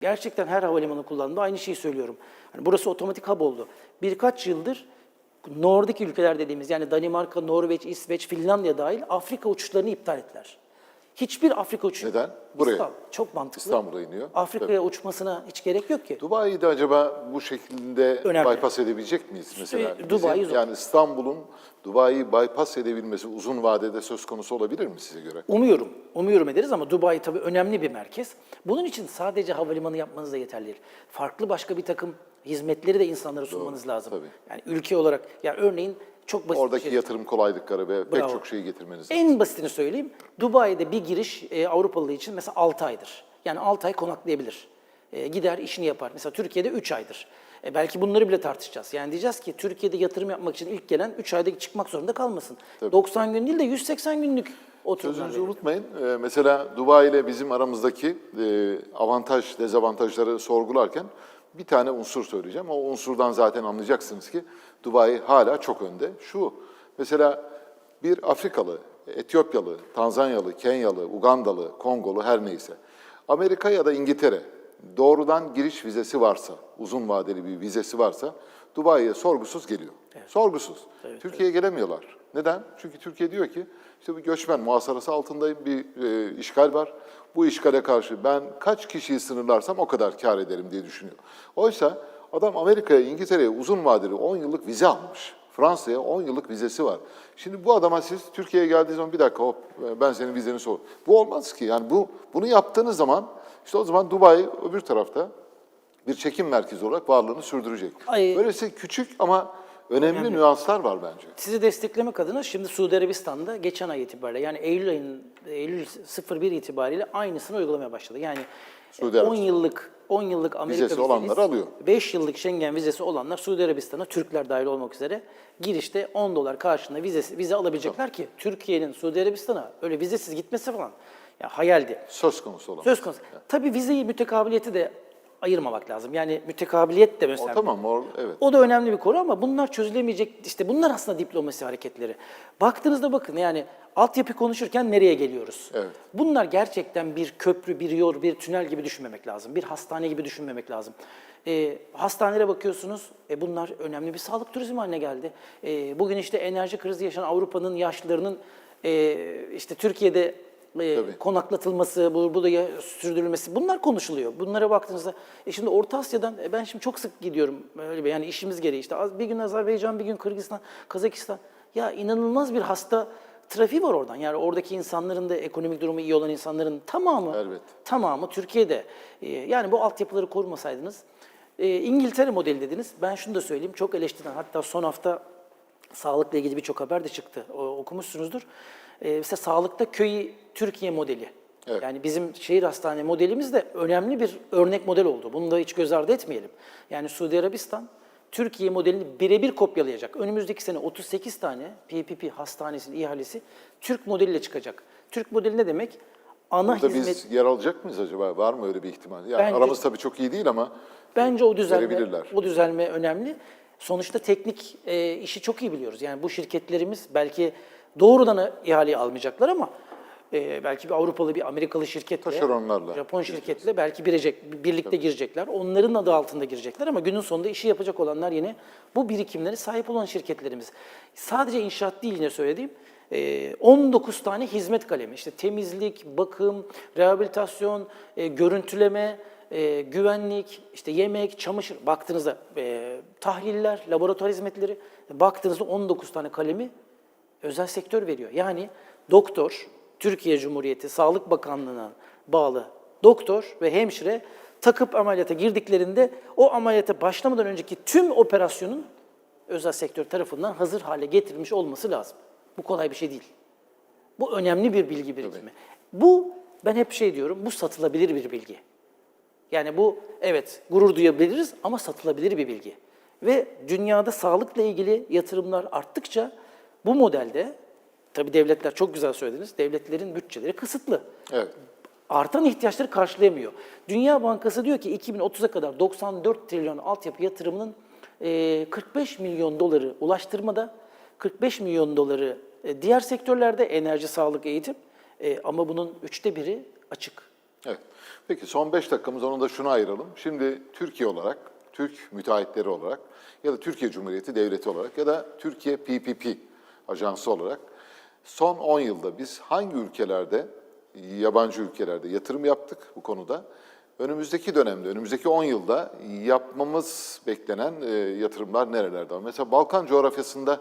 Gerçekten her havalimanı kullanımda aynı şeyi söylüyorum. Hani burası otomatik hub oldu. Birkaç yıldır Nordik ülkeler dediğimiz yani Danimarka, Norveç, İsveç, Finlandiya dahil Afrika uçuşlarını iptal ettiler. Hiçbir Afrika uçuşu. Neden? Buraya. İstanbul. Çok mantıklı. İstanbul'a iniyor. Afrika'ya uçmasına hiç gerek yok ki. Dubai'yi de acaba bu şekilde Önemli. bypass edebilecek miyiz mesela? Dubai yani İstanbul'un Dubai'yi bypass edebilmesi uzun vadede söz konusu olabilir mi size göre? Umuyorum, umuyorum ederiz ama Dubai tabii önemli bir merkez. Bunun için sadece havalimanı yapmanız da yeterli değil. Farklı başka bir takım hizmetleri de insanlara sunmanız lazım. tabii. Yani ülke olarak, yani örneğin çok basit bir Oradaki şey. yatırım kolaylıkları ve pek Bravo. çok şeyi getirmeniz lazım. En basitini söyleyeyim. Dubai'de bir giriş e, Avrupalı için mesela 6 aydır. Yani 6 ay konaklayabilir. E, gider işini yapar. Mesela Türkiye'de 3 aydır. E, belki bunları bile tartışacağız. Yani diyeceğiz ki Türkiye'de yatırım yapmak için ilk gelen 3 ayda çıkmak zorunda kalmasın. 90 gün değil de 180 günlük oturumlar. Sözünüzü verin. unutmayın. Ee, mesela Dubai ile bizim aramızdaki e, avantaj, dezavantajları sorgularken bir tane unsur söyleyeceğim. O unsurdan zaten anlayacaksınız ki Dubai hala çok önde. Şu, mesela bir Afrikalı, Etiyopyalı, Tanzanyalı, Kenyalı, Ugandalı, Kongolu her neyse. Amerika ya da İngiltere doğrudan giriş vizesi varsa, uzun vadeli bir vizesi varsa Dubai'ye sorgusuz geliyor. Sorgusuz. Türkiye'ye gelemiyorlar. Neden? Çünkü Türkiye diyor ki işte bir göçmen muhasarası altındayım, bir e, işgal var. Bu işgale karşı ben kaç kişiyi sınırlarsam o kadar kar ederim diye düşünüyor. Oysa adam Amerika'ya, İngiltere'ye uzun vadeli 10 yıllık vize almış. Fransa'ya 10 yıllık vizesi var. Şimdi bu adama siz Türkiye'ye geldiği zaman bir dakika hop ben senin vizeni sor. Bu olmaz ki. Yani bu bunu yaptığınız zaman işte o zaman Dubai öbür tarafta bir çekim merkezi olarak varlığını sürdürecek. Ay- Böylesi küçük ama önemli, nüanslar var bence. Sizi desteklemek adına şimdi Suudi Arabistan'da geçen ay itibariyle yani Eylül ayının Eylül 01 itibariyle aynısını uygulamaya başladı. Yani Suudi 10 Arabistan. yıllık 10 yıllık Amerika Vizesi olanlar alıyor. 5 yıllık Schengen vizesi olanlar Suudi Arabistan'a Türkler dahil olmak üzere girişte 10 dolar karşılığında vizesi, vize alabilecekler ki Türkiye'nin Suudi Arabistan'a öyle vizesiz gitmesi falan ya hayaldi. Söz konusu olan. Söz konusu. Tabii vizeyi mütekabiliyeti de ayırmamak lazım. Yani mütekabiliyet de O, mesela tamam, o, evet. o da önemli bir konu ama bunlar çözülemeyecek, işte bunlar aslında diplomasi hareketleri. Baktığınızda bakın yani altyapı konuşurken nereye geliyoruz? Evet. Bunlar gerçekten bir köprü, bir yol, bir tünel gibi düşünmemek lazım. Bir hastane gibi düşünmemek lazım. Ee, hastanelere bakıyorsunuz, e, bunlar önemli bir sağlık turizmi haline geldi. Ee, bugün işte enerji krizi yaşayan Avrupa'nın yaşlılarının e, işte Türkiye'de e, Tabii. konaklatılması, bu- burada ya- sürdürülmesi bunlar konuşuluyor. Bunlara baktığınızda e şimdi Orta Asya'dan e, ben şimdi çok sık gidiyorum öyle bir yani işimiz gereği işte az bir gün Azerbaycan, bir gün Kırgızistan, Kazakistan. Ya inanılmaz bir hasta trafiği var oradan. Yani oradaki insanların da ekonomik durumu iyi olan insanların tamamı Elbette. tamamı Türkiye'de. E, yani bu altyapıları korumasaydınız e, İngiltere modeli dediniz. Ben şunu da söyleyeyim. Çok eleştirilen hatta son hafta sağlıkla ilgili birçok haber de çıktı. O, okumuşsunuzdur. Ee, mesela sağlıkta köy Türkiye modeli. Evet. Yani bizim şehir hastane modelimiz de önemli bir örnek model oldu. Bunu da hiç göz ardı etmeyelim. Yani Suudi Arabistan Türkiye modelini birebir kopyalayacak. Önümüzdeki sene 38 tane PPP hastanesinin ihalesi Türk modeliyle çıkacak. Türk modeli ne demek? Ana Burada hizmet biz yer alacak mıyız acaba? Var mı öyle bir ihtimal? Yani Bence- aramız tabii çok iyi değil ama Bence o düzelme, o düzelme önemli. Sonuçta teknik e, işi çok iyi biliyoruz. Yani bu şirketlerimiz belki doğrudan ihaleyi almayacaklar ama e, belki bir Avrupalı, bir Amerikalı şirketle, Taşeronlarla Japon şirketle belki birecek, birlikte girecekler. Onların adı altında girecekler ama günün sonunda işi yapacak olanlar yine bu birikimlere sahip olan şirketlerimiz. Sadece inşaat değil yine söylediğim. e, 19 tane hizmet kalemi. İşte temizlik, bakım, rehabilitasyon, e, görüntüleme, e, güvenlik, işte yemek, çamaşır baktığınızda e, tahliller, laboratuvar hizmetleri baktığınızda 19 tane kalemi özel sektör veriyor. Yani doktor, Türkiye Cumhuriyeti Sağlık Bakanlığı'na bağlı doktor ve hemşire takıp ameliyata girdiklerinde o ameliyata başlamadan önceki tüm operasyonun özel sektör tarafından hazır hale getirilmiş olması lazım. Bu kolay bir şey değil. Bu önemli bir bilgi birikimi. Bu ben hep şey diyorum, bu satılabilir bir bilgi. Yani bu evet gurur duyabiliriz ama satılabilir bir bilgi. Ve dünyada sağlıkla ilgili yatırımlar arttıkça bu modelde, tabii devletler çok güzel söylediniz, devletlerin bütçeleri kısıtlı. evet. Artan ihtiyaçları karşılayamıyor. Dünya Bankası diyor ki 2030'a kadar 94 trilyon altyapı yatırımının e, 45 milyon doları ulaştırmada, 45 milyon doları diğer sektörlerde enerji, sağlık, eğitim ama bunun üçte biri açık Evet. Peki son 5 dakikamız onu da şuna ayıralım. Şimdi Türkiye olarak, Türk müteahhitleri olarak ya da Türkiye Cumhuriyeti Devleti olarak ya da Türkiye PPP ajansı olarak son 10 yılda biz hangi ülkelerde, yabancı ülkelerde yatırım yaptık bu konuda? Önümüzdeki dönemde, önümüzdeki 10 yılda yapmamız beklenen e, yatırımlar nerelerde? Mesela Balkan coğrafyasında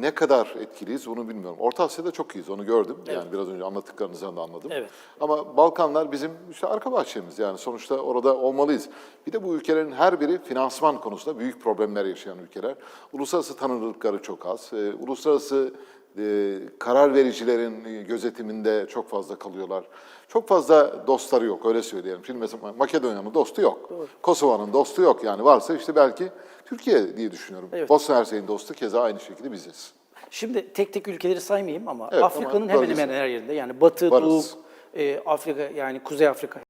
ne kadar etkiliyiz bunu bilmiyorum. Orta Asya'da çok iyiyiz, onu gördüm. Yani biraz önce anlattıklarınızdan da anladım. Evet. Ama Balkanlar bizim işte arka bahçemiz yani sonuçta orada olmalıyız. Bir de bu ülkelerin her biri finansman konusunda büyük problemler yaşayan ülkeler. Uluslararası tanınırlıkları çok az. Ee, uluslararası e, karar vericilerin e, gözetiminde çok fazla kalıyorlar. Çok fazla dostları yok öyle söyleyelim. Şimdi mesela Makedonya'nın dostu yok. Kosova'nın dostu yok yani varsa işte belki Türkiye diye düşünüyorum. Evet. Bosna Hersek'in dostu keza aynı şekilde biziz. Şimdi tek tek ülkeleri saymayayım ama Evet, Afrika'nın hemen hemen her yerinde yani Batı, Varız. Doğu, e, Afrika yani Kuzey Afrika